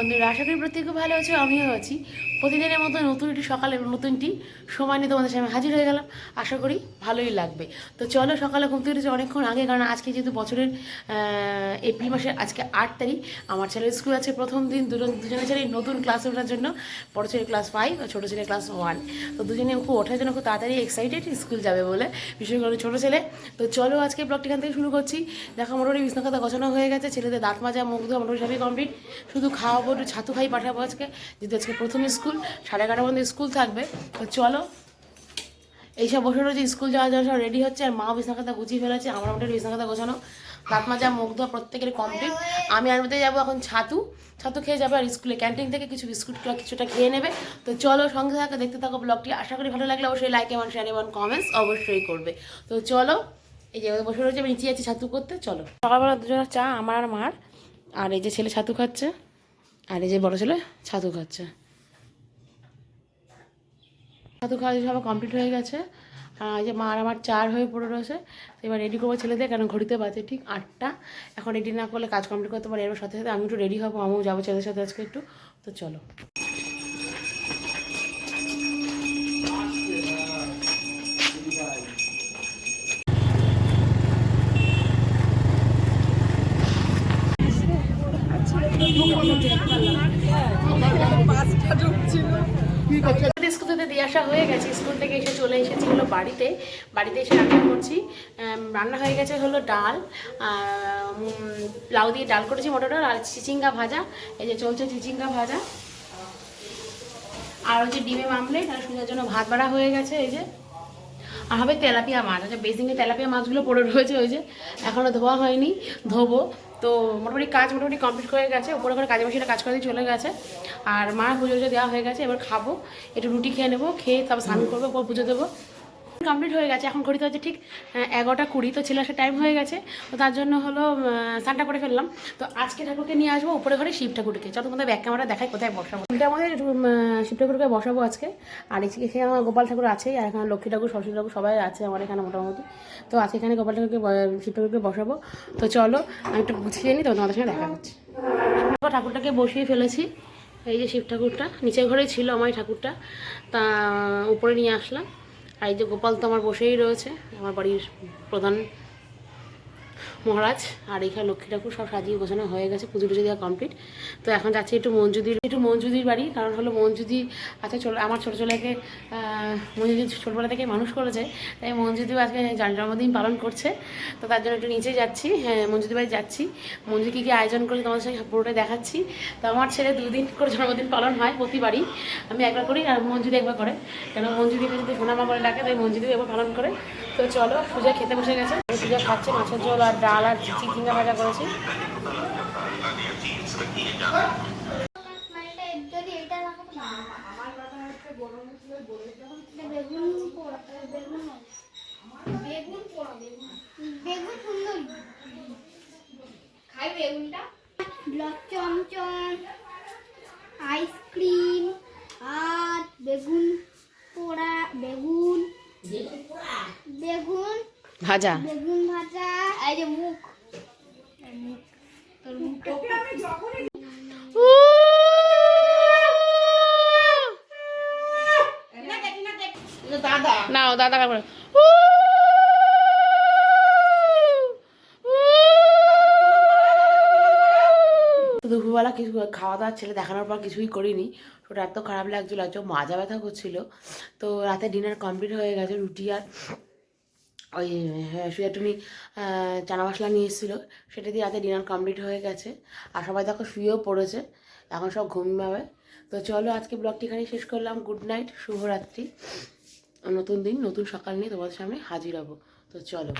বন্ধুরা আশা করি প্রত্যেকে ভালো আছো আমিও আছি। প্রতিদিনের মতো নতুন একটি সকালে নতুনটি সময় নিয়ে তোমাদের সামনে হাজির হয়ে গেলাম। আশা করি ভালোই লাগবে। তো চলো সকালে ঘুম থেকে উঠেছি অনেকক্ষণ আগে, কারণ আজকে যেহেতু বছরের এপ্রিল মাসের আজকে আট তারিখ, আমার ছেলের স্কুল আছে প্রথম দিন, দুজন দুজনের ছেলে নতুন ক্লাসে ওঠার জন্য, বড় ছেলে ক্লাস ফাইভ ছোটো ছেলে ক্লাস ওয়ান তো দুজনে খুব ওঠার জন্য খুব তাড়াতাড়ি এক্সাইটেড স্কুল যাবে বলে বিশেষ করে ছোটো ছেলে। তো চলো আজকে ব্লগটি এখান থেকে শুরু করছি। দেখো মোটামুটি বিছনা গোছানো হয়ে গেছে, ছেলেদের দাঁত মাজা, মুখ ধোয়া মোটামুটি সবই কমপ্লিট শুধু খাওয়াবো, একটু ছাতু খাই পাঠাবো আজকে, যেহেতু আজকে প্রথম স্কুল। সাড়ে এগারোটার মধ্যে স্কুল থাকবে। তো চলো, এইসব বসে রয়েছে, স্কুল যাওয়ার জন্য সব রেডি হচ্ছে, আর মা বিছনা খাতা গুছিয়ে ফেলেছে, আমার মোটামুটি বিছনা খাতা গোছানো। দাঁত মাজা, মুখ ধোয়া প্রত্যেকের কমপ্লিট আমি আর মধ্যে যাব এখন ছাতু। ছাতু খেয়ে যাবে আর স্কুলে ক্যান্টিন থেকে কিছু বিস্কুট কিছুটা খেয়ে নেবে। তো চলো সঙ্গে থাকা, দেখতে থাকো ব্লগটি আশা করি ভালো লাগলে অবশ্যই লাইক এবং শেয়ার এবং কমেন্টস অবশ্যই করবে। তো চলো, এই যে বসে রয়েছে, আমি নিচে যাচ্ছি ছাতু করতে, চলো। সকালবেলা দুজনের চা আমার আর মার। আর এই যে ছেলে ছাতু খাচ্ছে, আর এই যে বড় ছেলে ছাতু খাচ্ছে। ছাতু খাওয়া সব কমপ্লিট হয়ে গেছে। আর যে মা আর আমার চার হয়ে পড়ে রয়েছে। এবার রেডি করব ছেলেদের কারণ ঘড়িতে বাজে ঠিক আটটা। এখন রেডি না করলে কাজ কমপ্লিট করতে পারি এবার সাথে সাথে আমি একটু রেডি হব আমিও যাব ছেলেদের সাথে আজকে একটু। তো চলো। স্কুল দিয়ে আসা হয়ে গেছে। স্কুল থেকে এসে চলে এসেছি হলো বাড়িতে। বাড়িতে এসে রান্না করছি। রান্না হয়ে গেছে হলো ডাল। লাউ দিয়ে ডাল করেছি, মোটর ডাল আর চিচিঙ্গা ভাজা। এই যে চলছে চিচিঙ্গা ভাজা। আর হচ্ছে ডিমে মামলে আর সুন্দর জন্য ভাত বাড়া হয়ে গেছে, এই যে। আর হবে তেলাপিয়া মাছ আচ্ছা বেসিংয়ে তেলাপিয়া মাছগুলো পড়ে রয়েছে ওই যে এখনও ধোয়া হয়নি ধোবো। তো মোটামুটি কাজ মোটামুটি কমপ্লিট হয়ে গেছে উপরে করে কাজে বসে কাজ করে চলে গেছে। আর মা পুজো পুজো দেওয়া হয়ে গেছে এবার খাব একটু রুটি খেয়ে নেব খেয়ে তারপর স্নান করব পুজো দেবো। কমপ্লিট হয়ে গেছে। এখন ঘড়িতে হচ্ছে ঠিক এগারোটা কুড়ি, তো ছেলে টাইম হয়ে গেছে। তো তার জন্য হলো স্নানটা করে ফেললাম। তো আজকে ঠাকুরকে নিয়ে আসব, উপরে ঘরে শিব ঠাকুরকে। যত তোমাদের ব্যাক ক্যামেরা দেখাই, কোথায় বসাবো। উল্টে আমাদের শিব ঠাকুরকে বসাবো আজকে। আর এখানে আমার গোপাল ঠাকুর আছেই, আর এখানে লক্ষ্মী ঠাকুর, সরস্বতী ঠাকুর সবাই আছে আমার এখানে মোটামুটি। তো আজকে এখানে গোপাল ঠাকুরকে শিব ঠাকুরকে বসাবো। তো চলো, আমি একটু গুছিয়ে নিই, তো তোমাদের সঙ্গে দেখা হচ্ছে। ঠাকুরটাকে বসিয়ে ফেলেছি, এই যে শিব ঠাকুরটা। নিচের ঘরেই ছিল আমার ঠাকুরটা। তা, উপরে নিয়ে আসলাম। আর এই যে গোপাল তো আমার বসেই রয়েছে আমার বাড়ির প্রধান। মহারাজ, আর এখানে লক্ষ্মী ঠাকুর সব সাজিয়ে গোছানো হয়ে গেছে, পুজো টুজো দেওয়া কমপ্লিট তো এখন যাচ্ছি একটু মঞ্জুদির একটু মঞ্জুদির বাড়ি, কারণ হলো মঞ্জুদি আচ্ছা চলো, আমার ছোটো ছেলেকে মঞ্জুদি ছোটোবেলা থেকে মানুষ করেছে, তাই মঞ্জুদিও আজকে জন- জন্মদিন পালন করছে, তো তার জন্য একটু নিচে যাচ্ছি হ্যাঁ মঞ্জুদি বাড়ি যাচ্ছি। মঞ্জু কী কী আয়োজন করে তোমাদের সঙ্গে পুরোটা দেখাচ্ছি। তো আমার ছেলে দুদিন করে জন্মদিন পালন হয় প্রতিবারই, আমি একবার করি আর মঞ্জুদি একবার করে, কেন মঞ্জুদিকে যদি সোনামা বলে ডাকে, তাই মঞ্জুদিও একবার পালন করে। তো চলো সুজা খেতে বসে গেছে, পূজা খাচ্ছে, মাছের ঝোল আর ডাল আর চিচিঙ্গা ভাজা করেছি। বেগুন পোড়া বেগুন বেগুন পোড়া বেগুন বেগুন সুন্দর খাই বেগুনটা ব্লক চমচম আইসক্রিম আর বেগুন পোড়া। বেগুন বেগুন ভাজা। বেগুন ভাজা এই যে মুখ। মুখ। তোর মুখটা নাও দাদা করে দুপুরবেলা কিছু খাওয়া দাওয়া ছেলে দেখানোর পর কিছুই করিনি। ওটা এত খারাপ লাগছিল আর চোখ মাজা ব্যথা করছিল। তো রাতে ডিনার কমপ্লিট হয়ে গেছে রুটি আর ওই শুয়েটুনি চানা মশলা নিয়ে এসেছিল সেটা দিয়ে রাতে ডিনার কমপ্লিট হয়ে গেছে। আর সবাই দেখো শুয়েও পড়েছে, এখন সব ঘুমাবে। তো চলো, আজকে ব্লগটি এখানে শেষ করলাম। গুড নাইট শুভরাত্রি। নতুন দিন, নতুন সকাল নিয়ে তোমাদের সামনে হাজির হব। তো চলো।